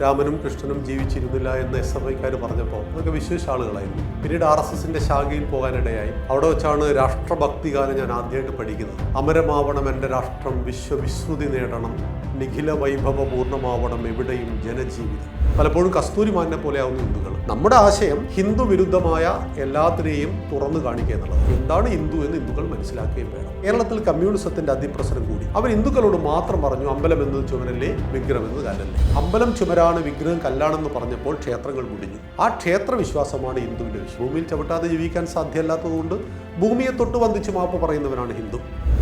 രാമനും കൃഷ്ണനും ജീവിച്ചിരുന്നില്ല എന്ന് എസ് എഫ് ഐക്കാർ പറഞ്ഞപ്പോൾ അതൊക്കെ വിശേഷ ആളുകളായിരുന്നു. പിന്നീട് ആർ എസ് എസിന്റെ ശാഖയിൽ പോകാനിടയായി. അവിടെ വെച്ചാണ് രാഷ്ട്രഭക്തി ഗാനം ഞാൻ ആദ്യമായിട്ട് പഠിക്കുന്നത്. അമരമാവണം എന്റെ രാഷ്ട്രം വിശ്വവിശ്രുതി നേടണം നിഖില വൈഭവ പൂർണമാവണം എവിടെയും ജനജീവിതം. പലപ്പോഴും കസ്തൂരിമാനെ പോലെ ആവുന്നു ഹിന്ദുക്കൾ. നമ്മുടെ ആശയം ഹിന്ദു വിരുദ്ധമായ എല്ലാത്തിനെയും തുറന്നു കാണിക്കുക എന്നുള്ളത്. എന്താണ് ഹിന്ദു എന്ന് ഹിന്ദുക്കൾ മനസ്സിലാക്കുകയും വേണം. കേരളത്തിൽ കമ്മ്യൂണിസത്തിന്റെ അതിപ്രസരം കൂടി. അവർ ഹിന്ദുക്കളോട് മാത്രം പറഞ്ഞു അമ്പലം എന്നത് ചുമരല്ലേ വിഗ്രഹം എന്നത് കല്ലല്ലേ? അമ്പലം ചുമരാണ് വിഗ്രഹം കല്ലാണെന്ന് പറഞ്ഞപ്പോൾ ക്ഷേത്രങ്ങൾ മുടിഞ്ഞു. ആ ക്ഷേത്ര വിശ്വാസമാണ് ഹിന്ദുവിന്റെ ഭൂമിയിൽ ചവിട്ടാതെ ജീവിക്കാൻ സാധ്യമല്ലാത്തതുകൊണ്ട് ഭൂമിയെ തൊട്ട് വന്ദിച്ച് മാപ്പ് പറയുന്നവനാണ് ഹിന്ദു.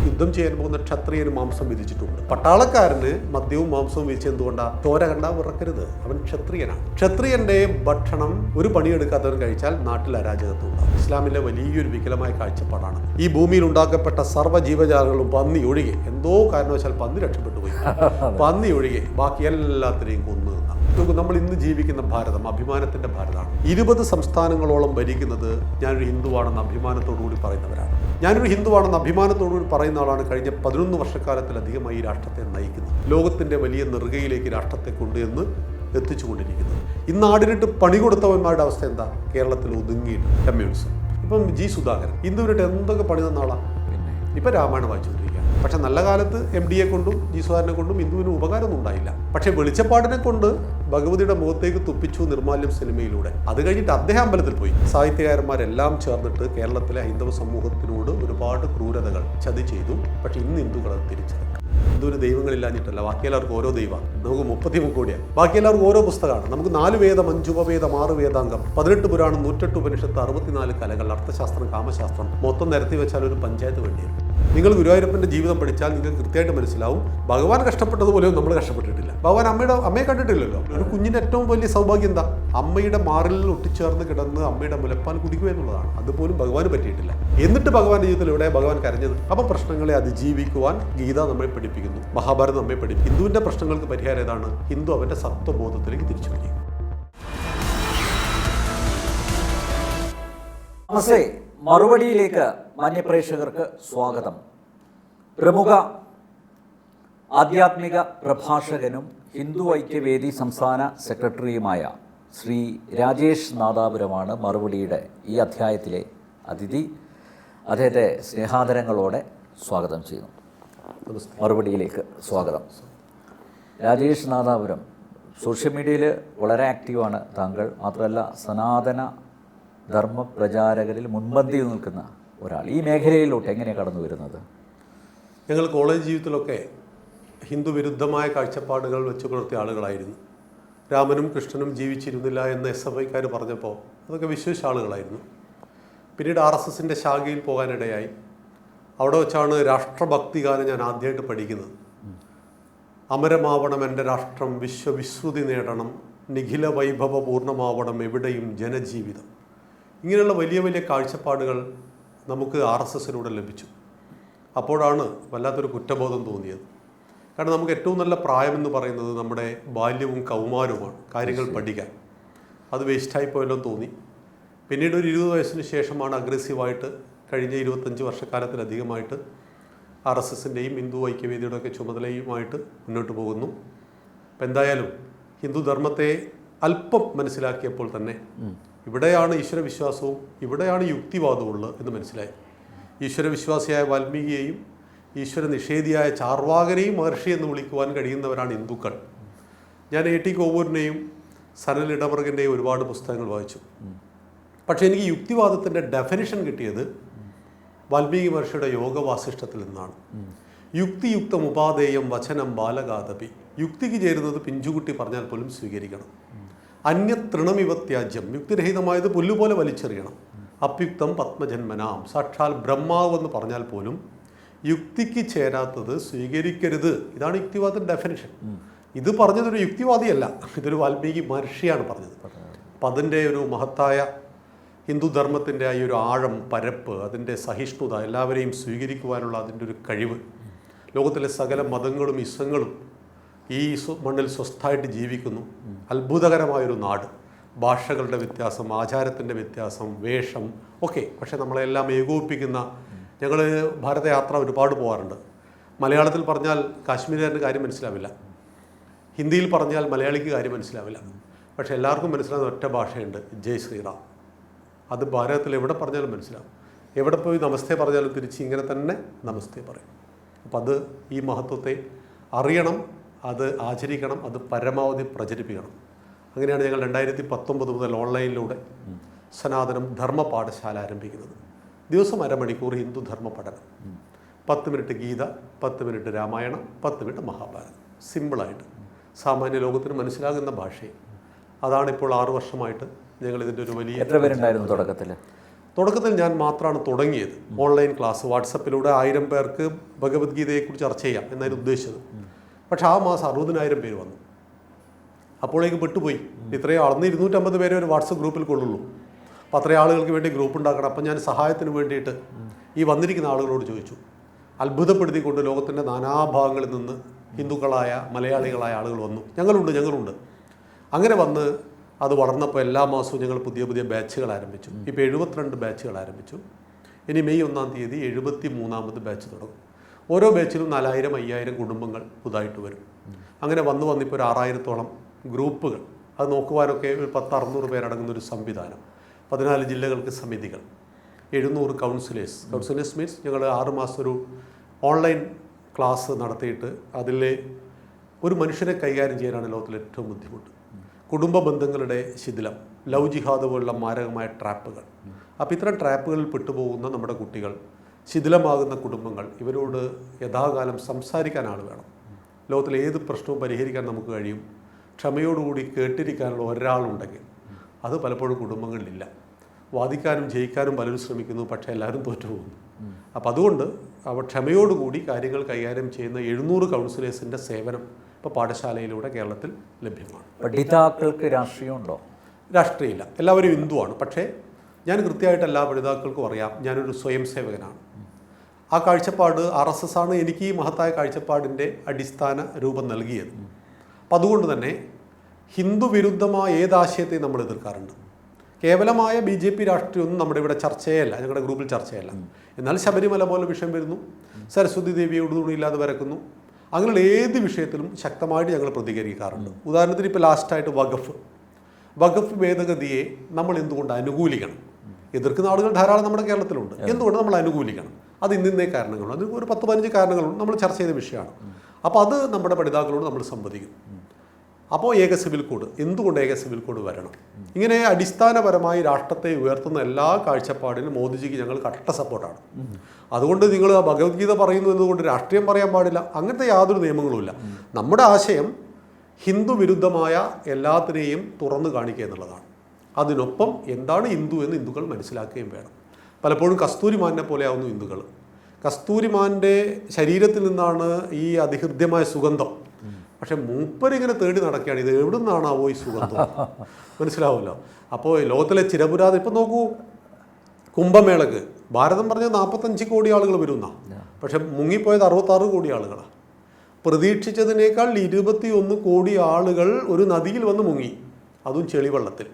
യുദ്ധം ചെയ്യാൻ പോകുന്ന ക്ഷത്രിയന് മാംസം വിധിച്ചിട്ടുണ്ട്. പട്ടാളക്കാരന് മദ്യവും മാംസവും വിധിച്ച് എന്തുകൊണ്ടാ? ചോര കണ്ടാ വിറക്കരുത് അവൻ ക്ഷത്രിയനാണ്. ക്ഷത്രിയന്റെ ഭക്ഷണം ഒരു പണിയെടുക്കാത്തവൻ കഴിച്ചാൽ നാട്ടിൽ അരാജകത്വം ഉണ്ടാകും ഇസ്ലാമിലെ വലിയൊരു വികലമായ കാഴ്ചപ്പാടാണ്. ഈ ഭൂമിയിൽ ഉണ്ടാക്കപ്പെട്ട സർവ ജീവജാലങ്ങളും പന്നി ഒഴികെ എന്തോ കാരണവശാൽ പന്നി രക്ഷപ്പെട്ടു പോയി പന്നി ഒഴികെ ബാക്കി എല്ലാത്തിനെയും കൊന്നു. നോക്കൂ നമ്മൾ ഇന്ന് ജീവിക്കുന്ന ഭാരതം അഭിമാനത്തിന്റെ ഭാരതമാണ്. ഇരുപത് സംസ്ഥാനങ്ങളോളം ഭരിക്കുന്നത് ഞാനൊരു ഹിന്ദുവാണെന്ന് അഭിമാനത്തോടു കൂടി പറയുന്നവരാണ്. ഞാനൊരു ഹിന്ദുവാണെന്ന് അഭിമാനത്തോടു കൂടി പറയുന്ന ആളാണ് കഴിഞ്ഞ പതിനൊന്ന് വർഷക്കാലത്തിലധികമായി ഈ രാഷ്ട്രത്തെ നയിക്കുന്നത്. ലോകത്തിന്റെ വലിയ നെറുകയിലേക്ക് രാഷ്ട്രത്തെ കൊണ്ടുവന്ന് എത്തിച്ചുകൊണ്ടിരിക്കുന്നത്. ഇന്ന് ആടിനിട്ട് പണി കൊടുത്തവന്മാരുടെ അവസ്ഥ എന്താ? കേരളത്തിൽ ഒതുങ്ങിയിട്ട് കമ്മ്യൂണിസം. ഇപ്പം ജി സുധാകരൻ. ഇന്ദുവിനിട്ട് എന്തൊക്കെ പണി തന്ന ആളാ? പിന്നെ ഇപ്പം രാമായണം വായിച്ചുകൊണ്ടിരിക്കുക പക്ഷെ നല്ല കാലത്ത് എം ഡിയെ കൊണ്ടും ജി കൊണ്ടും ഹിന്ദുവിന് ഉപകാരമൊന്നും ഉണ്ടായില്ല. പക്ഷേ വെളിച്ചപ്പാടിനെ കൊണ്ട് ഭഗവതിയുടെ മുഖത്തേക്ക് തുപ്പിച്ചു നിർമാല്യം സിനിമയിലൂടെ. അത് കഴിഞ്ഞിട്ട് അദ്ദേഹം അമ്പലത്തിൽ പോയി. സാഹിത്യകാരന്മാരെല്ലാം ചേർന്നിട്ട് കേരളത്തിലെ ഹൈന്ദവ സമൂഹത്തിനോട് ഒരുപാട് ക്രൂരതകൾ ചതി ചെയ്തു. പക്ഷെ ഇന്ന് ഹിന്ദുക്കൾ അത് തിരിച്ചറിഞ്ഞു. ഹിന്ദുവിന് ദൈവങ്ങളില്ലാഞ്ഞിട്ടല്ല ബാക്കി എല്ലാവർക്കും ഓരോ ദൈവം. നമുക്ക് മുപ്പത്തി മുക്കോടിയാണ് ബാക്കി എല്ലാവർക്കും ഓരോ പുസ്തകമാണ്. നമുക്ക് നാല് വേദം അഞ്ച് ഉപവേദം ആറ് വേദാംഗം പതിനെട്ട് പുരാണം നൂറ്റെട്ട് ഉപനിഷത്ത് അറുപത്തിനാല് കലകൾ അർത്ഥശാസ്ത്രം കാമശാസ്ത്രം മൊത്തം നിരത്തി വെച്ചാൽ ഒരു പഞ്ചായത്ത് വേണ്ടിയാണ് നിങ്ങൾ ഗുരുവായൂരപ്പന്റെ ജീവിതം പഠിച്ചാൽ നിങ്ങൾക്ക് കൃത്യമായിട്ട് മനസ്സിലാവും. ഭഗവാൻ കഷ്ടപ്പെട്ടതുപോലെ നമ്മൾ കഷ്ടപ്പെട്ടിട്ടില്ല. ഭഗവാൻ അമ്മയുടെ അമ്മയെ കണ്ടിട്ടില്ലല്ലോ. ഒരു കുഞ്ഞിന്റെ ഏറ്റവും വലിയ സൗഭാഗ്യം എന്താ? അമ്മയുടെ മാറിൽ ഒട്ടിച്ചേർന്ന് കിടന്ന് അമ്മയുടെ മുലപ്പാൽ കുടിക്കുക എന്നുള്ളതാണ്. അതുപോലും ഭഗവാന് പറ്റിയിട്ടില്ല. എന്നിട്ട് ഭഗവാന്റെ ജീവിതത്തിൽ ഇവിടെ ഭഗവാൻ കരഞ്ഞത്? അപ്പൊ പ്രശ്നങ്ങളെ അതിജീവിക്കുവാൻ ഗീത നമ്മെ പഠിപ്പിക്കുന്നു. മഹാഭാരതം നമ്മെ പഠിപ്പിക്കും ഹിന്ദുവിന്റെ പ്രശ്നങ്ങൾക്ക് പരിഹാരം ഏതാണ്? ഹിന്ദു അവന്റെ സത്വബോധത്തിലേക്ക് തിരിച്ചു നമസ്തേ. മറുപടിയിലേക്ക് മാന്യപ്രേക്ഷകർക്ക് സ്വാഗതം. പ്രമുഖ ആധ്യാത്മിക പ്രഭാഷകനും ഹിന്ദു ഐക്യവേദി സംസ്ഥാന സെക്രട്ടറിയുമായ ശ്രീ രാജേഷ് നാദാപുരമാണ് മറുപടിയുടെ ഈ അധ്യായത്തിലെ അതിഥി. അദ്ദേഹത്തെ സ്നേഹാദരങ്ങളോടെ സ്വാഗതം ചെയ്യുന്നു. മറുപടിയിലേക്ക് സ്വാഗതം. രാജേഷ് നാദാപുരം സോഷ്യൽ മീഡിയയിൽ വളരെ ആക്റ്റീവാണ് താങ്കൾ. മാത്രമല്ല സനാതന ധർമ്മ പ്രചാരകരിൽ മുൻപന്തിയിൽ നിൽക്കുന്ന ഒരാൾ. ഈ മേഖലയിലോട്ട് എങ്ങനെയാണ് കടന്നു വരുന്നത്? ഞങ്ങൾ കോളേജ് ജീവിതത്തിലൊക്കെ ഹിന്ദു വിരുദ്ധമായ കാഴ്ചപ്പാടുകൾ വെച്ച് പുലർത്തിയ ആളുകളായിരുന്നു. രാമനും കൃഷ്ണനും ജീവിച്ചിരുന്നില്ല എന്ന് എസ് എഫ് ഐക്കാർ പറഞ്ഞപ്പോൾ അതൊക്കെ വിശ്വസിച്ച ആളുകളായിരുന്നു. പിന്നീട് ആർ എസ് എസിന്റെ ശാഖയിൽ പോകാനിടയായി. അവിടെ വെച്ചാണ് രാഷ്ട്രഭക്തി ഗാനം ഞാൻ ആദ്യമായിട്ട് പഠിക്കുന്നത്. അമരമാവണം എന്റെ രാഷ്ട്രം വിശ്വവിശ്രുതി നേടണം. നിഖില വൈഭവ പൂർണമാവണം എവിടെയും ജനജീവിതം. ഇങ്ങനെയുള്ള വലിയ വലിയ കാഴ്ചപ്പാടുകൾ നമുക്ക് ആർ എസ് എസിലൂടെ ലഭിച്ചു. അപ്പോഴാണ് വല്ലാത്തൊരു കുറ്റബോധം തോന്നിയത്. കാരണം നമുക്ക് ഏറ്റവും നല്ല പ്രായമെന്ന് പറയുന്നത് നമ്മുടെ ബാല്യവും കൗമാരവുമാണ് കാര്യങ്ങൾ പഠിക്കാൻ. അത് വേസ്റ്റായി പോയല്ലോ തോന്നി. പിന്നീട് ഒരു ഇരുപത് വയസ്സിന് ശേഷമാണ് അഗ്രസീവായിട്ട് കഴിഞ്ഞ ഇരുപത്തഞ്ച് വർഷക്കാലത്തിലധികമായിട്ട് ആർ എസ് എസിന്റെയും ഹിന്ദു ഐക്യവേദിയുടെ ഒക്കെ ചുമതലയുമായിട്ട് മുന്നോട്ട് പോകുന്നു. അപ്പം എന്തായാലും ഹിന്ദു ധർമ്മത്തെ അല്പം മനസ്സിലാക്കിയപ്പോൾ തന്നെ ഇവിടെയാണ് ഈശ്വരവിശ്വാസവും ഇവിടെയാണ് യുക്തിവാദവും ഉള്ളത് എന്ന് മനസ്സിലായി. ഈശ്വരവിശ്വാസിയായ വാൽമീകിയെയും ഈശ്വര നിഷേധിയായ ചാർവാകനെയും മഹർഷി എന്ന് വിളിക്കുവാൻ കഴിയുന്നവരാണ് ഹിന്ദുക്കൾ. ഞാൻ എ ടി കോവൂരിനെയും സനൽ ഇടവർഗിന്റെയും ഒരുപാട് പുസ്തകങ്ങൾ വായിച്ചു. പക്ഷേ എനിക്ക് യുക്തിവാദത്തിന്റെ ഡെഫിനിഷൻ കിട്ടിയത് വാൽമീകി മഹർഷിയുടെ യോഗവാസിഷ്ടത്തിൽ നിന്നാണ്. യുക്തിയുക്തം ഉപാധേയം വചനം ബാലകാതപി യുക്തിക്ക് ചേരുന്നത് പിഞ്ചുകുട്ടി പറഞ്ഞാൽ പോലും സ്വീകരിക്കണം. അന്യ തൃണമിവ ത്യാജ്യം. യുക്തിരഹിതമായത് പുല്ലുപോലെ വലിച്ചെറിയണം. അപ്യുക്തം പത്മജന്മനാം. സാക്ഷാൽ ബ്രഹ്മാവ് എന്ന് പറഞ്ഞാൽ പോലും യുക്തിക്ക് ചേരാത്തത് സ്വീകരിക്കരുത്. ഇതാണ് യുക്തിവാദത്തിന്റെ ഡെഫിനിഷൻ ഇത് പറഞ്ഞതൊരു യുക്തിവാദിയല്ല. ഇതൊരു വാൽമീകി മഹർഷിയാണ് പറഞ്ഞത്. അപ്പം അതിന്റെ ഒരു മഹത്തായ ഹിന്ദുധർമ്മത്തിന്റെ ആ ഒരു ആഴം പരപ്പ് അതിന്റെ സഹിഷ്ണുത എല്ലാവരെയും സ്വീകരിക്കുവാനുള്ള അതിന്റെ ഒരു കഴിവ് ലോകത്തിലെ സകല മതങ്ങളും ഇസങ്ങളും ഈ മണ്ണിൽ സ്വസ്ഥായിട്ട് ജീവിക്കുന്നു. അത്ഭുതകരമായൊരു നാട്. ഭാഷകളുടെ വ്യത്യാസം ആചാരത്തിന്റെ വ്യത്യാസം വേഷം ഒക്കെ. പക്ഷേ നമ്മളെല്ലാം ഏകോപിപ്പിക്കുന്ന ഞങ്ങൾ ഭാരതയാത്ര ഒരുപാട് പോകാറുണ്ട് മലയാളത്തിൽ പറഞ്ഞാൽ കാശ്മീരുകാരന്റെ കാര്യം മനസ്സിലാവില്ല. ഹിന്ദിയിൽ പറഞ്ഞാൽ മലയാളിക്ക് കാര്യം മനസ്സിലാവില്ല. പക്ഷേ എല്ലാവർക്കും മനസ്സിലാകുന്ന ഒറ്റ ഭാഷയുണ്ട് ജയ് ശ്രീറാം. അത് ഭാരതത്തിൽ എവിടെ പറഞ്ഞാലും മനസ്സിലാവും. എവിടെ പോയി നമസ്തേ പറഞ്ഞാലും തിരിച്ച് ഇങ്ങനെ തന്നെ നമസ്തേ പറയും. അപ്പം അത് ഈ മഹത്വത്തെ അറിയണം അത് ആചരിക്കണം അത് പരമാവധി പ്രചരിപ്പിക്കണം. അങ്ങനെയാണ് ഞങ്ങൾ രണ്ടായിരത്തി പത്തൊമ്പത് മുതൽ ഓൺലൈനിലൂടെ സനാതനം ധർമ്മ പാഠശാല ആരംഭിക്കുന്നത്. ദിവസം അരമണിക്കൂർ ഹിന്ദു ധർമ്മ പഠനം. പത്ത് മിനിറ്റ് ഗീത പത്ത് മിനിറ്റ് രാമായണം പത്ത് മിനിറ്റ് മഹാഭാരതം. സിമ്പിളായിട്ട്. സാമാന്യ ലോകത്തിന് മനസ്സിലാകുന്ന ഭാഷയിൽ അതാണ് ഇപ്പോൾ ആറു വർഷമായിട്ട് ഞങ്ങൾ ഇതിന്റെ ഒരു വലിയ എത്ര പേരുണ്ടായിരുന്നു തുടക്കത്തിൽ? തുടക്കത്തിൽ ഞാൻ മാത്രമാണ് തുടങ്ങിയത്. ഓൺലൈൻ ക്ലാസ് വാട്സപ്പിലൂടെ ആയിരം പേർക്ക് ഭഗവത്ഗീതയെക്കുറിച്ച് ചർച്ച ചെയ്യാം എന്നായിരുന്നു ഉദ്ദേശിച്ചത്. പക്ഷേ ആ മാസം അറുപതിനായിരം പേര് വന്നു. അപ്പോഴേക്ക് പെട്ടുപോയി. ഇത്രയും അളന്ന് ഇരുന്നൂറ്റമ്പത് പേരെ ഒരു വാട്സപ്പ് ഗ്രൂപ്പിൽ കൊള്ളുള്ളൂ. അപ്പോൾ അത്രയും ആളുകൾക്ക് വേണ്ടി ഗ്രൂപ്പ് ഉണ്ടാക്കണം. അപ്പം ഞാൻ സഹായത്തിന് വേണ്ടിയിട്ട് ഈ വന്നിരിക്കുന്ന ആളുകളോട് ചോദിച്ചു. അത്ഭുതപ്പെടുത്തിക്കൊണ്ട് ലോകത്തിന്റെ നാനാഭാഗങ്ങളിൽ നിന്ന് ഹിന്ദുക്കളായ മലയാളികളായ ആളുകൾ വന്നു. ഞങ്ങളുണ്ട് ഞങ്ങളുണ്ട്. അങ്ങനെ വന്ന് അത് വളർന്നപ്പോൾ എല്ലാ മാസവും ഞങ്ങൾ പുതിയ പുതിയ ബാച്ചുകൾ ആരംഭിച്ചു. ഇപ്പോൾ എഴുപത്തിരണ്ട് ബാച്ചുകൾ ആരംഭിച്ചു. ഇനി മെയ് ഒന്നാം തീയതി എഴുപത്തി മൂന്നാമത് ബാച്ച് തുടങ്ങും. ഓരോ ബാച്ചിലും നാലായിരം അയ്യായിരം കുടുംബങ്ങൾ പുതുതായിട്ട് വരും. അങ്ങനെ വന്ന് വന്നിപ്പോൾ ഒരു ആറായിരത്തോളം ഗ്രൂപ്പുകൾ. അത് നോക്കുവാനൊക്കെ ഒരു പത്ത് അറുന്നൂറ് പേരടങ്ങുന്ന ഒരു സംവിധാനം. പതിനാല് ജില്ലകൾക്ക് സമിതികൾ. എഴുന്നൂറ് കൗൺസിലേഴ്സ് കൗൺസിലേഴ്സ് മീൻസ് ഞങ്ങൾ ആറുമാസം ഒരു ഓൺലൈൻ ക്ലാസ് നടത്തിയിട്ട് അതിലെ ഒരു മനുഷ്യനെ കൈകാര്യം ചെയ്യാനാണ് ലോകത്തിൽ ഏറ്റവും ബുദ്ധിമുട്ട്. കുടുംബ ബന്ധങ്ങളുടെ ശിഥിലം ലവ് ജിഹാദ് പോലുള്ള മാരകമായ ട്രാപ്പുകൾ അപ്പോൾ ഇത്തരം ട്രാപ്പുകളിൽ പെട്ടുപോകുന്ന നമ്മുടെ കുട്ടികൾ ശിഥിലമാകുന്ന കുടുംബങ്ങൾ ഇവരോട് യഥാകാലം സംസാരിക്കാൻ ആൾ വേണം. ലോകത്തിലെ ഏത് പ്രശ്നവും പരിഹരിക്കാൻ നമുക്ക് കഴിയും. ക്ഷമയോടുകൂടി കേട്ടിരിക്കാനുള്ള ഒരാളുണ്ടെങ്കിൽ അത് പലപ്പോഴും കുടുംബങ്ങളിലില്ല. വാദിക്കാനും ജയിക്കാനും പലരും ശ്രമിക്കുന്നു പക്ഷേ എല്ലാവരും തോറ്റുപോകുന്നു. അപ്പോൾ അതുകൊണ്ട് അവ ക്ഷമയോടുകൂടി കാര്യങ്ങൾ കൈകാര്യം ചെയ്യുന്ന എഴുന്നൂറ് കൗൺസിലേഴ്സിന്റെ സേവനം ഇപ്പോൾ പാഠശാലയിലൂടെ കേരളത്തിൽ ലഭ്യമാണ്. പഠിതാക്കൾക്ക് രാഷ്ട്രീയമുണ്ടോ? രാഷ്ട്രീയമില്ല. എല്ലാവരും ഹിന്ദുവാണ്. പക്ഷേ ഞാൻ കൃത്യമായിട്ട് എല്ലാ പഠിതാക്കൾക്കും അറിയാം. ഞാനൊരു സ്വയം സേവകനാണ് ആ കാഴ്ചപ്പാട് ആർ എസ് എസ് ആണ് എനിക്ക് ഈ മഹത്തായ കാഴ്ചപ്പാടിന്റെ അടിസ്ഥാന രൂപം നൽകിയത്. അപ്പം അതുകൊണ്ട് തന്നെ ഹിന്ദു വിരുദ്ധമായ ഏതാശയത്തെയും നമ്മൾ എതിർക്കാറുണ്ട്. കേവലമായ ബി ജെ പി രാഷ്ട്രീയമൊന്നും നമ്മുടെ ഇവിടെ ചർച്ചയല്ല ഞങ്ങളുടെ ഗ്രൂപ്പിൽ ചർച്ചയല്ല. എന്നാൽ ശബരിമല പോലെ വിഷയം വരുന്നു സരസ്വതി ദേവിയോട് ഉടുതുണിയില്ലാതെ വരക്കുന്നു അങ്ങനെയുള്ള ഏത് വിഷയത്തിലും ശക്തമായിട്ട് ഞങ്ങൾ പ്രതികരിക്കാറുണ്ട്. ഉദാഹരണത്തിന് ഇപ്പോൾ ലാസ്റ്റായിട്ട് വഖഫ്. വഖഫ് ഭേദഗതിയെ നമ്മൾ എന്തുകൊണ്ട് അനുകൂലിക്കണം? എതിർക്കുന്ന ആളുകൾ ധാരാളം നമ്മുടെ കേരളത്തിലുണ്ട്. എന്തുകൊണ്ട് നമ്മൾ അനുകൂലിക്കണം? അത് ഇന്നിന്നേ കാരണങ്ങളുണ്ട് അതിന് ഒരു പത്ത് പതിനഞ്ച് കാരണങ്ങളുണ്ട്. നമ്മൾ ചർച്ച ചെയ്ത വിഷയമാണ്. അപ്പോൾ അത് നമ്മുടെ പഠിതാക്കളോട് നമ്മൾ സംവദിക്കും അപ്പോൾ ഏക സിവിൽ കോഡ് എന്തുകൊണ്ട് ഏക സിവിൽ കോഡ് വരണം? ഇങ്ങനെ അടിസ്ഥാനപരമായി രാഷ്ട്രത്തെ ഉയർത്തുന്ന എല്ലാ കാഴ്ചപ്പാടിനും മോദിജിക്ക് ഞങ്ങൾ കട്ട സപ്പോർട്ടാണ്. അതുകൊണ്ട് നിങ്ങൾ ഭഗവത്ഗീത പറയുന്നു എന്നതുകൊണ്ട് രാഷ്ട്രീയം പറയാൻ പാടില്ല. അങ്ങനത്തെ യാതൊരു നിയമങ്ങളുമില്ല നമ്മുടെ ആശയം ഹിന്ദു വിരുദ്ധമായ എല്ലാത്തിനെയും തുറന്നു കാണിക്കുക എന്നുള്ളതാണ്. അതിനൊപ്പം എന്താണ് ഹിന്ദു എന്ന് ഹിന്ദുക്കൾ മനസ്സിലാക്കുകയും വേണം. പലപ്പോഴും കസ്തൂരിമാനെ പോലെ ആവുന്നു ഹിന്ദുക്കൾ കസ്തൂരിമാന്റെ ശരീരത്തിൽ നിന്നാണ് ഈ അതിഹൃദ്യമായ സുഗന്ധം. പക്ഷെ മൂപ്പരിങ്ങനെ തേടി നടക്കുകയാണ്. ഇത് എവിടെ നിന്നാണാവോ ഈ സുഗന്ധം? മനസ്സിലാവുമല്ലോ. അപ്പോൾ ലോകത്തിലെ ചിരപുരാത ഇപ്പം നോക്കൂ. കുംഭമേളക്ക്. ഭാരതം പറഞ്ഞ നാൽപ്പത്തഞ്ച് കോടി ആളുകൾ വരുന്ന. പക്ഷെ മുങ്ങിപ്പോയത് അറുപത്താറ് കോടി ആളുകളാണ് പ്രതീക്ഷിച്ചതിനേക്കാൾ ഇരുപത്തി ഒന്ന് കോടി ആളുകൾ ഒരു നദിയിൽ വന്ന് മുങ്ങി. അതും ചെളിവെള്ളത്തിൽ.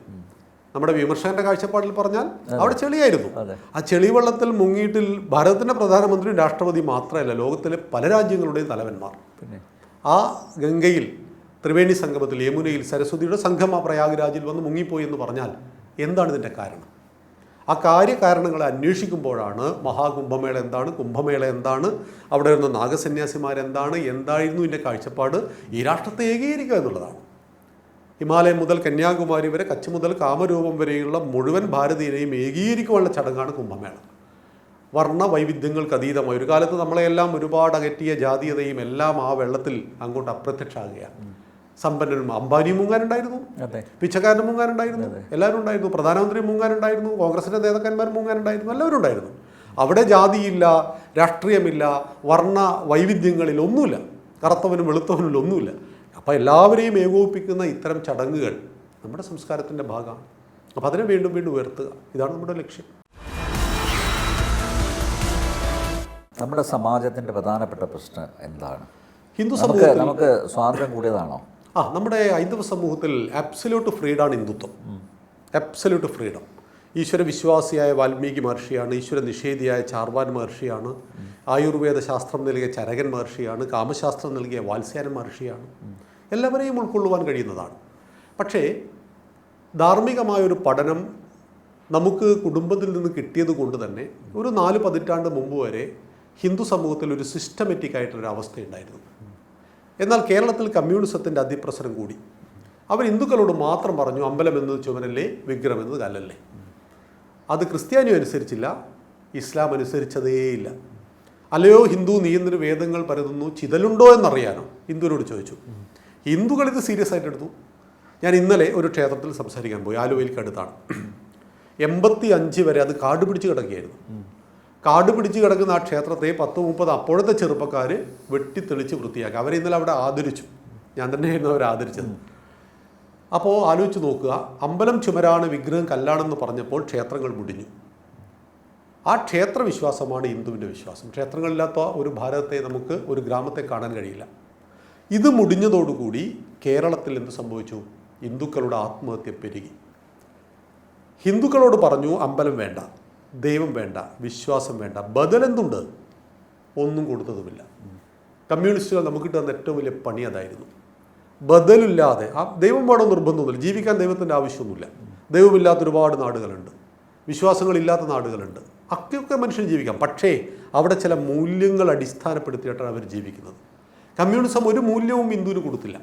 നമ്മുടെ വിമർശകന്റെ കാഴ്ചപ്പാടിൽ പറഞ്ഞാൽ അവിടെ ചെളിയായിരുന്നു. ആ ചെളിവെള്ളത്തിൽ മുങ്ങിയിട്ടിൽ ഭാരതത്തിന്റെ പ്രധാനമന്ത്രിയും രാഷ്ട്രപതി മാത്രമല്ല ലോകത്തിലെ പല രാജ്യങ്ങളുടെയും തലവന്മാർ. പിന്നെ? ആ ഗംഗയിൽ ത്രിവേണി സംഗമത്തിൽ യമുനയിൽ സരസ്വതിയുടെ സംഘം ആ പ്രയാഗ്രാജിൽ വന്ന് മുങ്ങിപ്പോയി എന്ന് പറഞ്ഞാൽ എന്താണ് ഇതിന്റെ കാരണം? ആ കാര്യകാരണങ്ങളെ അന്വേഷിക്കുമ്പോഴാണ് മഹാകുംഭമേള എന്താണ് കുംഭമേള എന്താണ് അവിടെ നിന്ന് നാഗസന്യാസിമാരെന്താണ് എന്തായിരുന്നു ഇതിന്റെ കാഴ്ചപ്പാട് ഈ രാഷ്ട്രത്തെ ഏകീകരിക്കുക എന്നുള്ളതാണ്. ഹിമാലയം മുതൽ കന്യാകുമാരി വരെ കച്ച് മുതൽ കാമരൂപം വരെയുള്ള മുഴുവൻ ഭാരതീയനെയും ഏകീകരിക്കുവാനുള്ള ചടങ്ങാണ് കുംഭമേള. വർണ വൈവിധ്യങ്ങൾക്ക് അതീതമായി. ഒരു കാലത്ത് നമ്മളെല്ലാം ഒരുപാട് അകറ്റിയ ജാതീയതയും എല്ലാം ആ വെള്ളത്തിൽ അങ്ങോട്ട് അപ്രത്യക്ഷമാകുകയാണ്. സമ്പന്നനും അംബാനിയും മുങ്ങാനുണ്ടായിരുന്നു. പിച്ചക്കാരനും മുങ്ങാനുണ്ടായിരുന്നു. എല്ലാവരും ഉണ്ടായിരുന്നു പ്രധാനമന്ത്രി മുങ്ങാനുണ്ടായിരുന്നു. കോൺഗ്രസിന്റെ നേതാക്കന്മാർ മുങ്ങാനുണ്ടായിരുന്നു. എല്ലാവരും ഉണ്ടായിരുന്നു അവിടെ ജാതിയില്ല രാഷ്ട്രീയമില്ല വർണ വൈവിധ്യങ്ങളിൽ ഒന്നുമില്ല. കറുത്തവനും വെളുത്തവനും ഒന്നുമില്ല. അപ്പോൾ എല്ലാവരെയും ഏകോപിപ്പിക്കുന്ന ഇത്തരം ചടങ്ങുകൾ നമ്മുടെ സംസ്കാരത്തിന്റെ ഭാഗമാണ്. അപ്പോൾ അതിനെ വീണ്ടും വീണ്ടും ഉയർത്തുക. ഇതാണ് നമ്മുടെ ലക്ഷ്യം. നമ്മുടെ സമാജത്തിന്റെ പ്രധാനപ്പെട്ട പ്രശ്നം എന്താണ്? ഹിന്ദു സമൂഹത്തിൽ നമുക്ക് സ്വാതന്ത്ര്യം കൂടിയതാണോ? ആ നമ്മുടെ ഹൈന്ദവ സമൂഹത്തിൽ അബ്സല്യൂട്ട് ഫ്രീഡാണ് ഹിന്ദുത്വം. അബ്സല്യൂട്ട് ഫ്രീഡം ഈശ്വര വിശ്വാസിയായ വാൽമീകി മഹർഷിയാണ് ഈശ്വര നിഷേധിയായ ചാർവാൻ മഹർഷിയാണ് ആയുർവേദ ശാസ്ത്രം നൽകിയ ചരകൻ മഹർഷിയാണ് കാമശാസ്ത്രം നൽകിയ വാത്സ്യാന മഹർഷിയാണ്. എല്ലാവരെയും ഉൾക്കൊള്ളുവാൻ കഴിയുന്നതാണ്. പക്ഷേ ധാർമ്മികമായൊരു പഠനം നമുക്ക് കുടുംബത്തിൽ നിന്ന് കിട്ടിയത് കൊണ്ട് തന്നെ ഒരു നാല് പതിറ്റാണ്ട് മുമ്പ് വരെ ഹിന്ദു സമൂഹത്തിൽ ഒരു സിസ്റ്റമാറ്റിക് ആയിട്ടുള്ളൊരു അവസ്ഥയുണ്ടായിരുന്നു. എന്നാൽ കേരളത്തിൽ കമ്മ്യൂണിസത്തിന്റെ അതിപ്രസരം കൂടി. അവർ ഹിന്ദുക്കളോട് മാത്രം പറഞ്ഞു അമ്പലം എന്നത് ചുമനല്ലേ വിഗ്രഹം എന്നത് കല്ലല്ലേ? അത് ക്രിസ്ത്യാനി അനുസരിച്ചില്ല ഇസ്ലാം അനുസരിച്ചതേയില്ല അല്ലയോ ഹിന്ദു നീ എന്തിന് വേദങ്ങൾ പരതുന്നു ചിതലുണ്ടോ എന്നറിയാനോ ഹിന്ദുവിനോട് ചോദിച്ചു. ഹിന്ദുക്കൾ ഇത് സീരിയസ് ആയിട്ട് എടുത്തു. ഞാൻ ഇന്നലെ ഒരു ക്ഷേത്രത്തിൽ സംസാരിക്കാൻ പോയി ആലുവയിൽക്ക് അടുത്താണ്. എൺപത്തി അഞ്ച് വരെ അത് കാട് പിടിച്ച് കിടക്കുകയായിരുന്നു. കാട് പിടിച്ച് കിടക്കുന്ന ആ ക്ഷേത്രത്തെ പത്ത് മുപ്പത് അപ്പോഴത്തെ ചെറുപ്പക്കാർ വെട്ടിത്തെളിച്ച് വൃത്തിയാക്കി. അവരെ ഇന്നലെ അവിടെ ആദരിച്ചു. ഞാൻ തന്നെയായിരുന്നു അവരെ ആദരിച്ചത്. അപ്പോൾ ആലോചിച്ച് നോക്കുക അമ്പലം ചുമരാണ് വിഗ്രഹം കല്ലാണെന്ന് പറഞ്ഞപ്പോൾ ക്ഷേത്രങ്ങൾ മുടിഞ്ഞു. ആ ക്ഷേത്ര വിശ്വാസമാണ് ഹിന്ദുവിന്റെ വിശ്വാസം. ക്ഷേത്രങ്ങളില്ലാത്ത ഒരു ഭാരതത്തെ നമുക്ക് ഒരു ഗ്രാമത്തെ കാണാൻ കഴിയില്ല. ഇത് മുടിഞ്ഞതോടുകൂടി കേരളത്തിൽ എന്ത് സംഭവിച്ചു? ഹിന്ദുക്കളുടെ ആത്മഹത്യ പെരുകി. ഹിന്ദുക്കളോട് പറഞ്ഞു അമ്പലം വേണ്ട ദൈവം വേണ്ട വിശ്വാസം വേണ്ട ബദലെന്തുണ്ട് ഒന്നും കൊടുത്തതുമില്ല. കമ്മ്യൂണിസ്റ്റുകൾ നമുക്ക് കിട്ടുന്ന ഏറ്റവും വലിയ പണി അതായിരുന്നു. ബദലില്ലാതെ ആ ദൈവം വേണം നിർബന്ധമൊന്നുമില്ല. ജീവിക്കാൻ ദൈവത്തിന്റെ ആവശ്യമൊന്നുമില്ല. ദൈവമില്ലാത്ത ഒരുപാട് നാടുകളുണ്ട്. വിശ്വാസങ്ങളില്ലാത്ത നാടുകളുണ്ട്. അക്കൊക്കെ മനുഷ്യൻ ജീവിക്കാം. പക്ഷേ അവിടെ ചില മൂല്യങ്ങൾ അടിസ്ഥാനപ്പെടുത്തിയിട്ടാണ് അവർ ജീവിക്കുന്നത്. കമ്മ്യൂണിസം ഒരു മൂല്യവും ഹിന്ദുവിന് കൊടുത്തില്ല.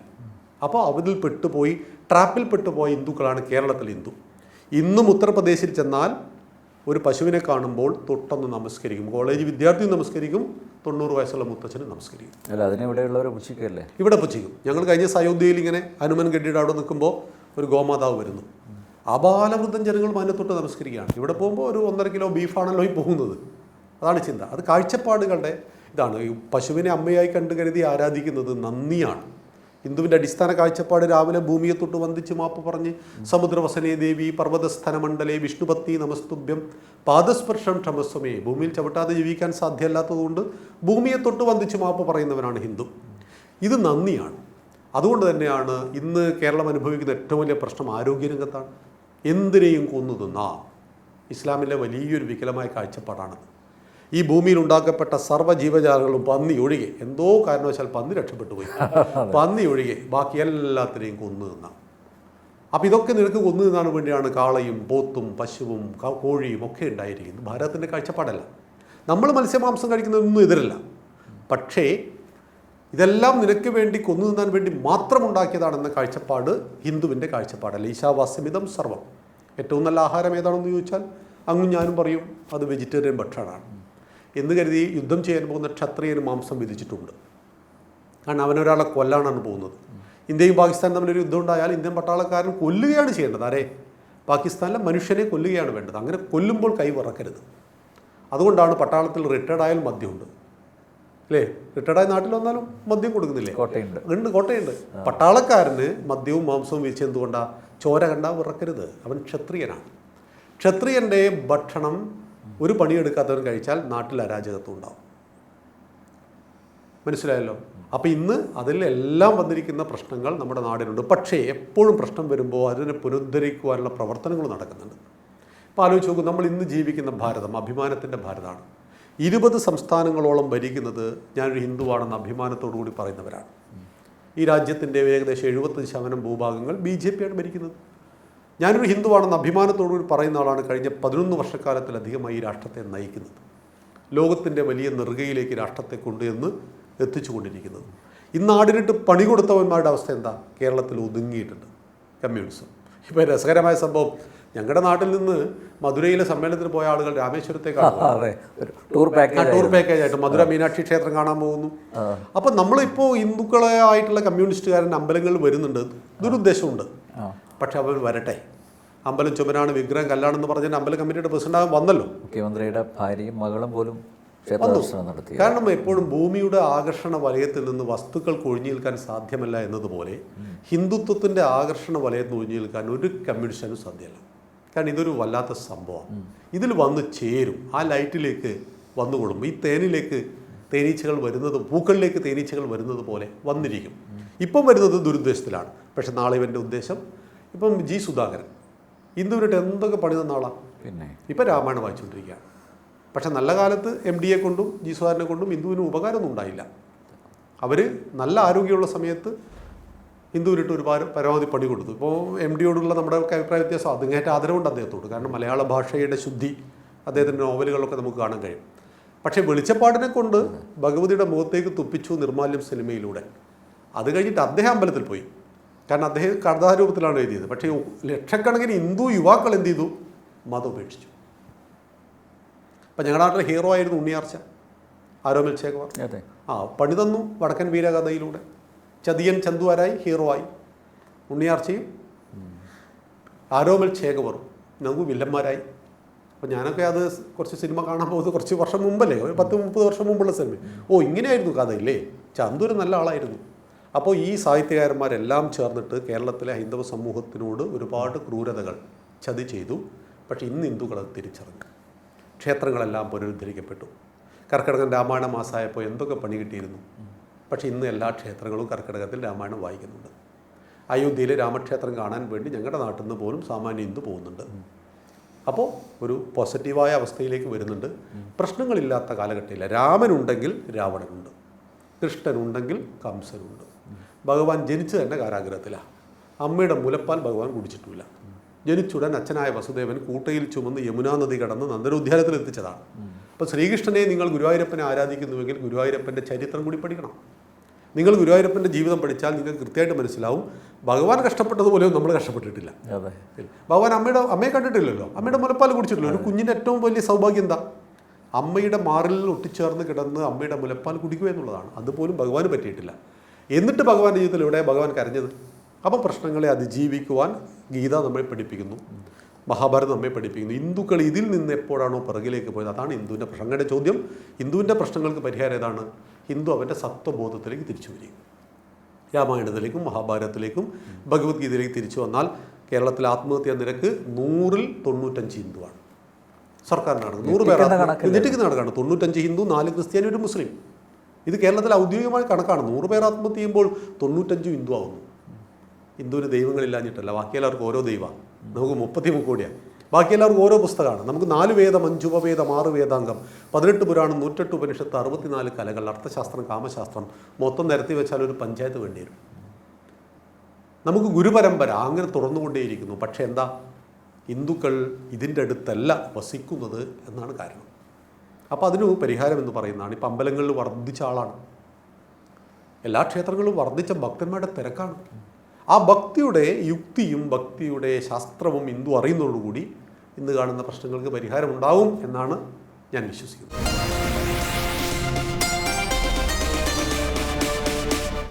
അപ്പോൾ അവരിൽ പെട്ടുപോയി ട്രാപ്പിൽ പെട്ടുപോയ ഹിന്ദുക്കളാണ് കേരളത്തിൽ ഹിന്ദു. ഇന്നും ഉത്തർപ്രദേശിൽ ചെന്നാൽ ഒരു പശുവിനെ കാണുമ്പോൾ തൊട്ടൊന്ന് നമസ്കരിക്കും. കോളേജ് വിദ്യാർത്ഥി നമസ്കരിക്കും തൊണ്ണൂറ് വയസ്സുള്ള മുത്തച്ഛന് നമസ്കരിക്കും. അല്ല അതിനിവിടെയുള്ളവർ പുച്ഛിക്കല്ലേ ഇവിടെ പുച്ഛിക്കും. ഞങ്ങൾ കഴിഞ്ഞ അയോധ്യയിൽ ഇങ്ങനെ ഹനുമൻ ഗഡിയുടെ അവിടെ നിൽക്കുമ്പോൾ ഒരു ഗോമാതാവ് വരുന്നു. അപാലവൃദ്ധം ജനങ്ങൾ മാനത്തൊട്ട് നമസ്കരിക്കുകയാണ്. ഇവിടെ പോകുമ്പോൾ ഒരു ഒന്നര കിലോ ബീഫാണല്ലോ ഈ പോകുന്നത്. അതാണ് ചിന്ത. അത് കാഴ്ചപ്പാടുകളുടെ ഇതാണ്. ഈ പശുവിനെ അമ്മയായി കണ്ടു കരുതി ആരാധിക്കുന്നത് നന്ദിയാണ്. ഹിന്ദുവിന്റെ അടിസ്ഥാന കാഴ്ചപ്പാട് രാവിലെ ഭൂമിയെ തൊട്ട് വന്ദിച്ച് മാപ്പ് പറഞ്ഞ് സമുദ്രവസനേ ദേവി പർവതസ്ഥനമണ്ഡലേ വിഷ്ണുപത്നി നമസ്തുഭ്യം പാദസ്പർശം ക്ഷമസ്വമേ. ഭൂമിയിൽ ചവിട്ടാതെ ജീവിക്കാൻ സാധ്യമല്ലാത്തതുകൊണ്ട് ഭൂമിയെ തൊട്ട് വന്ദിച്ച് മാപ്പ് പറയുന്നവനാണ് ഹിന്ദു. ഇത് നന്ദിയാണ്. അതുകൊണ്ട് തന്നെയാണ് ഇന്ന് കേരളം അനുഭവിക്കുന്ന ഏറ്റവും വലിയ പ്രശ്നം ആരോഗ്യരംഗത്താണ്. എന്തിനേയും കൊന്നു തിന്നാം ഇസ്ലാമിലെ വലിയൊരു വികലമായ കാഴ്ചപ്പാടാണത്. ഈ ഭൂമിയിൽ ഉണ്ടാക്കപ്പെട്ട സർവ ജീവജാലങ്ങളും പന്നി ഒഴികെ എന്തോ കാരണവശാൽ പന്നി രക്ഷപ്പെട്ടു പോയി പന്നി ഒഴികെ ബാക്കി എല്ലാത്തിനെയും കൊന്നു നിന്നാണ്. അപ്പം ഇതൊക്കെ നിനക്ക് കൊന്നു നിന്നാൻ വേണ്ടിയാണ് കാളയും പോത്തും പശുവും കോഴിയും ഒക്കെ ഉണ്ടായിരിക്കുന്നത്. ഭാരതത്തിന്റെ കാഴ്ചപ്പാടല്ല. നമ്മൾ മത്സ്യമാംസം കഴിക്കുന്നതൊന്നും എതിരല്ല. പക്ഷേ ഇതെല്ലാം നിനക്ക് വേണ്ടി കൊന്നു നിന്നാൻ വേണ്ടി മാത്രം ഉണ്ടാക്കിയതാണെന്ന കാഴ്ചപ്പാട് ഹിന്ദുവിന്റെ കാഴ്ചപ്പാടല്ല. ഈശാവാസ്യമിതം സർവം. ഏറ്റവും നല്ല ആഹാരം ഏതാണെന്ന് ചോദിച്ചാൽ അങ്ങും ഞാനും പറയും അത് വെജിറ്റേറിയൻ ഭക്ഷണമാണ്. എന്ന് കരുതി യുദ്ധം ചെയ്യാൻ പോകുന്ന ക്ഷത്രിയന് മാംസം വിധിച്ചിട്ടുണ്ട്. കാരണം അവനൊരാളെ കൊല്ലാനാണ് പോകുന്നത്. ഇന്ത്യയും പാകിസ്ഥാനും തമ്മിലൊരു യുദ്ധം ഉണ്ടായാൽ ഇന്ത്യൻ പട്ടാളക്കാരൻ കൊല്ലുകയാണ് ചെയ്യേണ്ടത്. ആരെ? പാകിസ്ഥാനിലെ മനുഷ്യനെ കൊല്ലുകയാണ് വേണ്ടത്. അങ്ങനെ കൊല്ലുമ്പോൾ കൈ വിറക്കരുത്. അതുകൊണ്ടാണ് പട്ടാളത്തിൽ റിട്ടയർഡ് ആയാലും മദ്യമുണ്ട്. അല്ലേ റിട്ടയർഡായ നാട്ടിൽ വന്നാലും മദ്യം കൊടുക്കുന്നില്ലേ? കോട്ടയുണ്ട്. ഉണ്ട് കോട്ടയുണ്ട്. പട്ടാളക്കാരന് മദ്യവും മാംസവും വീഴ്ച എന്തുകൊണ്ടാണ് ചോര കണ്ടാൽ വിറക്കരുത്. അവൻ ക്ഷത്രിയനാണ്. ക്ഷത്രിയന്റെ ഭക്ഷണം ഒരു പണിയെടുക്കാത്തവർ കഴിച്ചാൽ നാട്ടിൽ അരാജകത്വം ഉണ്ടാവും. മനസ്സിലായല്ലോ? അപ്പോൾ ഇന്ന് അതിലെല്ലാം വന്നിരിക്കുന്ന പ്രശ്നങ്ങൾ നമ്മുടെ നാടിനുണ്ട്. പക്ഷേ എപ്പോഴും പ്രശ്നം വരുമ്പോൾ അതിനെ പുനരുദ്ധരിക്കുവാനുള്ള പ്രവർത്തനങ്ങൾ നടക്കുന്നുണ്ട്. അപ്പോൾ ആലോചിച്ച് നോക്കും നമ്മൾ ഇന്ന് ജീവിക്കുന്ന ഭാരതം അഭിമാനത്തിന്റെ ഭാരതമാണ്. ഇരുപത് സംസ്ഥാനങ്ങളോളം ഭരിക്കുന്നത് ഞാനൊരു ഹിന്ദുവാണെന്ന് അഭിമാനത്തോടു കൂടി പറയുന്നവരാണ്. ഈ രാജ്യത്തിന്റെ ഏകദേശം എഴുപത്തഞ്ച് ശതമാനം ഭൂഭാഗങ്ങൾ ബി ജെ പിയാണ് ഭരിക്കുന്നത്. ഞാനൊരു ഹിന്ദുവാണെന്ന് അഭിമാനത്തോടു കൂടി പറയുന്ന ആളാണ് കഴിഞ്ഞ പതിനൊന്ന് വർഷക്കാലത്തിലധികമായി ഈ രാഷ്ട്രത്തെ നയിക്കുന്നത്. ലോകത്തിന്റെ വലിയ നെറുകയിലേക്ക് രാഷ്ട്രത്തെ കൊണ്ടുവന്ന് എത്തിച്ചുകൊണ്ടിരിക്കുന്നത്. ഇന്ന് ആടിനിട്ട് പണി കൊടുത്തവന്മാരുടെ അവസ്ഥ എന്താ? കേരളത്തിൽ ഒതുങ്ങിയിട്ടുണ്ട്. കമ്മ്യൂണിസം. ഇപ്പോൾ രസകരമായ സംഭവം. ഞങ്ങളുടെ നാട്ടിൽ നിന്ന് മധുരയിലെ സമ്മേളനത്തിന് പോയ ആളുകൾ രാമേശ്വരത്തേക്കാണ് ടൂർ പാക്കേജ് ആയിട്ട് മധുര മീനാക്ഷി ക്ഷേത്രം കാണാൻ പോകുന്നു. അപ്പം നമ്മളിപ്പോൾ ഹിന്ദുക്കളെ ആയിട്ടുള്ള കമ്മ്യൂണിസ്റ്റുകാരൻ അമ്പലങ്ങളിൽ വരുന്നുണ്ട്. ദുരുദ്ദേശമുണ്ട്. പക്ഷെ അവൻ വരട്ടെ. അമ്പലം ചുമരാണ് വിഗ്രഹം കല്ലാണെന്ന് പറഞ്ഞാൽ അമ്പല കമ്മിറ്റിയുടെ പ്രസിഡന്റ് വന്നല്ലോ. മുഖ്യമന്ത്രിയുടെ ഭാര്യയും മകളും പോലും നടത്തി. കാരണം എപ്പോഴും ഭൂമിയുടെ ആകർഷണ വലയത്തിൽ നിന്ന് വസ്തുക്കൾ കൊഴിഞ്ഞു നിൽക്കാൻ സാധ്യമല്ല എന്നതുപോലെ ഹിന്ദുത്വത്തിന്റെ ആകർഷണ വലയത്തിൽ നിന്ന് ഒഴിഞ്ഞു നിൽക്കാൻ ഒരു കമ്മ്യൂണിസ്റ്റിനും സാധ്യമല്ല. കാരണം ഇതൊരു വല്ലാത്ത സംഭവമാണ് ഇതിൽ വന്ന് ചേരും. ആ ലൈറ്റിലേക്ക് വന്നുകൊള്ളും ഈ തേനിലേക്ക് തേനീച്ചകൾ വരുന്നത് പൂക്കളിലേക്ക് തേനീച്ചകൾ വരുന്നത് പോലെ വന്നിരിക്കും. ഇപ്പം വരുന്നത് ദുരുദ്ദേശത്തിലാണ്. പക്ഷെ നാളെ ഇവന്റെ ഉദ്ദേശം ഇപ്പം ജി സുധാകരൻ. ഹിന്ദുവിനിട്ട് എന്തൊക്കെ പണി തന്ന ആളാ? പിന്നെ. ഇപ്പം രാമായണം വായിച്ചുകൊണ്ടിരിക്കുകയാണ് പക്ഷെ നല്ല കാലത്ത് എം ഡിയെ കൊണ്ടും ജി സുധാകരനെ കൊണ്ടും ഹിന്ദുവിന് ഉപകാരമൊന്നും ഉണ്ടായില്ല. അവർ നല്ല ആരോഗ്യമുള്ള സമയത്ത് ഹിന്ദുവിനിട്ട് ഒരു പാര- പരമാവധി പണി കൊടുത്തു. ഇപ്പോൾ എം ഡിയോടുള്ള നമ്മുടെ അഭിപ്രായ വ്യത്യാസം അതിങ്ങേറ്റ ആദരവുണ്ട് അദ്ദേഹത്തോട്. കാരണം മലയാള ഭാഷയുടെ ശുദ്ധി അദ്ദേഹത്തിന്റെ നോവലുകളൊക്കെ നമുക്ക് കാണാൻ കഴിയും. പക്ഷേ വെളിച്ചപ്പാടിനെ കൊണ്ട് ഭഗവതിയുടെ മുഖത്തേക്ക് തുപ്പിച്ചു നിർമാല്യം സിനിമയിലൂടെ. അത് കഴിഞ്ഞിട്ട് അദ്ദേഹം അമ്പലത്തിൽ പോയി. കാരണം അദ്ദേഹം കഥാരൂപത്തിലാണ് എഴുതിയത്. പക്ഷേ ലക്ഷക്കണക്കിന് ഹിന്ദു യുവാക്കൾ എന്ത് ചെയ്തു? മതം ഉപേക്ഷിച്ചു. അപ്പം ഞങ്ങളുടെ നാട്ടിലെ ഹീറോ ആയിരുന്നു ഉണ്ണിയാർച്ച. ആരോമൽ ശേഖവർ അതെ. ആ പണിതന്നു വടക്കൻ വീരകഥയിലൂടെ ചതിയൻ ചന്തുവാരായി ഹീറോ ആയി. ഉണ്ണിയാർച്ചയും ആരോമൽ ചേകവറും നമുക്ക് വില്ലന്മാരായി. അപ്പോൾ ഞാനൊക്കെ അത് കുറച്ച് സിനിമ കാണാൻ പോകുന്നത് കുറച്ച് വർഷം മുമ്പല്ലേ? ഒരു പത്ത് മുപ്പത് വർഷം മുമ്പുള്ള സിനിമ. ഓ ഇങ്ങനെയായിരുന്നു കഥയില്ലേ? ചന്തു ഒരു നല്ല ആളായിരുന്നു. അപ്പോൾ ഈ സാഹിത്യകാരന്മാരെല്ലാം ചേർന്നിട്ട് കേരളത്തിലെ ഹൈന്ദവ സമൂഹത്തിനോട് ഒരുപാട് ക്രൂരതകൾ ചതി ചെയ്തു. പക്ഷേ ഇന്ന് ഹിന്ദുക്കൾ അത് തിരിച്ചറിഞ്ഞു. ക്ഷേത്രങ്ങളെല്ലാം പുനരുദ്ധരിക്കപ്പെട്ടു. കർക്കിടകൻ രാമായണ മാസമായപ്പോൾ എന്തൊക്കെ പണി കിട്ടിയിരുന്നു? പക്ഷേ ഇന്ന് എല്ലാ ക്ഷേത്രങ്ങളും കർക്കിടകത്തിൽ രാമായണം വായിക്കുന്നുണ്ട്. അയോധ്യയിലെ രാമക്ഷേത്രം കാണാൻ വേണ്ടി ഞങ്ങളുടെ നാട്ടിൽ നിന്ന് പോലും സാമാന്യ ഹിന്ദു പോകുന്നുണ്ട്. അപ്പോൾ ഒരു പോസിറ്റീവായ അവസ്ഥയിലേക്ക് വരുന്നുണ്ട്. പ്രശ്നങ്ങളില്ലാത്ത കാലഘട്ടമില്ല രാമനുണ്ടെങ്കിൽ രാവണനുണ്ട്. കൃഷ്ണനുണ്ടെങ്കിൽ കംസനുണ്ട്. ഭഗവാൻ ജനിച്ചു തന്നെ കാരാഗ്രഹത്തിലാണ് അമ്മയുടെ മുലപ്പാൽ ഭഗവാൻ കുടിച്ചിട്ടില്ല. ജനിച്ചുടൻ അച്ഛനായ വസുദേവൻ കൂട്ടയിൽ ചുമന്ന് യമുനാ നദി കടന്ന് നന്ദനോദ്യാനത്തിൽ എത്തിച്ചതാണ് അപ്പോൾ ശ്രീകൃഷ്ണനെ നിങ്ങൾ ഗുരുവായൂരപ്പനെ ആരാധിക്കുന്നുവെങ്കിൽ ഗുരുവായൂരപ്പന്റെ ചരിത്രം കൂടി പഠിക്കണം. നിങ്ങൾ ഗുരുവായൂരപ്പന്റെ ജീവിതം പഠിച്ചാൽ നിങ്ങൾക്ക് കൃത്യമായിട്ട് മനസ്സിലാവും. ഭഗവാൻ കഷ്ടപ്പെട്ടതുപോലെയും നമ്മൾ കഷ്ടപ്പെട്ടിട്ടില്ല. ഭഗവാൻ അമ്മയുടെ അമ്മയെ കണ്ടിട്ടില്ലല്ലോ? അമ്മയുടെ മുലപ്പാൽ കുടിച്ചിട്ടില്ല. ഒരു കുഞ്ഞിന്റെ ഏറ്റവും വലിയ സൗഭാഗ്യം എന്താ? അമ്മയുടെ മാറിൽ ഒട്ടിച്ചേർന്ന് കിടന്ന് അമ്മയുടെ മുലപ്പാൽ കുടിക്കുക എന്നുള്ളതാണ് അതുപോലും ഭഗവാന് പറ്റിയിട്ടില്ല. എന്നിട്ട് ഭഗവാന്റെ ജീവിതത്തിൽ ഇവിടെ ഭഗവാൻ കരഞ്ഞത്? അപ്പം പ്രശ്നങ്ങളെ അതിജീവിക്കുവാൻ ഗീത നമ്മെ പഠിപ്പിക്കുന്നു. മഹാഭാരതം നമ്മെ പഠിപ്പിക്കുന്നു. ഹിന്ദുക്കൾ ഇതിൽ നിന്ന് എപ്പോഴാണോ പിറകിലേക്ക് പോയത്? അതാണ് ഹിന്ദുവിന്റെ പ്രശ്നങ്ങളുടെ ചോദ്യം ഹിന്ദുവിന്റെ പ്രശ്നങ്ങൾക്ക് പരിഹാരം ഏതാണ്? ഹിന്ദു അവന്റെ സത്വബോധത്തിലേക്ക് തിരിച്ചു വരിക. രാമായണത്തിലേക്കും മഹാഭാരതത്തിലേക്കും ഭഗവത്ഗീതയിലേക്ക് തിരിച്ചു വന്നാൽ കേരളത്തിലെ ആത്മഹത്യാ നിരക്ക് നൂറിൽ തൊണ്ണൂറ്റഞ്ച് ഹിന്ദുവാണ്. സർക്കാരിനാണ്. നൂറ് കണക്കല്ലേ? ഞെട്ടിക്കുന്ന കണക്കാണ്. തൊണ്ണൂറ്റഞ്ച് ഹിന്ദു നാല് ക്രിസ്ത്യാനി ഒരു മുസ്ലിം. ഇത് കേരളത്തിലെ ഔദ്യോഗികമായ കണക്കാണ്. നൂറ് പേർ ആത്മഹത്യ ചെയ്യുമ്പോൾ തൊണ്ണൂറ്റഞ്ചും ഹിന്ദു ആവുന്നു. ഹിന്ദുവിന് ദൈവങ്ങളില്ലാഞ്ഞിട്ടല്ല ബാക്കി എല്ലാവർക്കും ഓരോ ദൈവമാണ് നമുക്ക് മുപ്പത്തി കോടിയാണ് ബാക്കി എല്ലാവർക്കും ഓരോ പുസ്തകമാണ്. നമുക്ക് നാല് വേദം അഞ്ച് ഉപവേദം ആറ് വേദാംഗം പതിനെട്ട് പുരാണം നൂറ്റെട്ട് ഉപനിഷത്ത് അറുപത്തിനാല് കലകൾ അർത്ഥശാസ്ത്രം കാമശാസ്ത്രം മൊത്തം നിരത്തി വെച്ചാൽ ഒരു പഞ്ചായത്ത് വേണ്ടി വരും. നമുക്ക് ഗുരുപരമ്പര അങ്ങനെ തുറന്നുകൊണ്ടേയിരിക്കുന്നു. പക്ഷേ എന്താ? ഹിന്ദുക്കൾ ഇതിന്റെ അടുത്തല്ല വസിക്കുന്നത് എന്നാണ് കാരണം. അപ്പോൾ അതിന് പരിഹാരം എന്ന് പറയുന്നതാണ്. ഇപ്പം അമ്പലങ്ങളിൽ വർദ്ധിച്ച ആളാണ്. എല്ലാ ക്ഷേത്രങ്ങളും വർദ്ധിച്ച ഭക്തന്മാരുടെ തിരക്കാണ്. ആ ഭക്തിയുടെ യുക്തിയും ഭക്തിയുടെ ശാസ്ത്രവും ഹിന്ദു അറിയുന്നതോടുകൂടി ഇന്ന് കാണുന്ന പ്രശ്നങ്ങൾക്ക് പരിഹാരമുണ്ടാവും എന്നാണ് ഞാൻ വിശ്വസിക്കുന്നത്.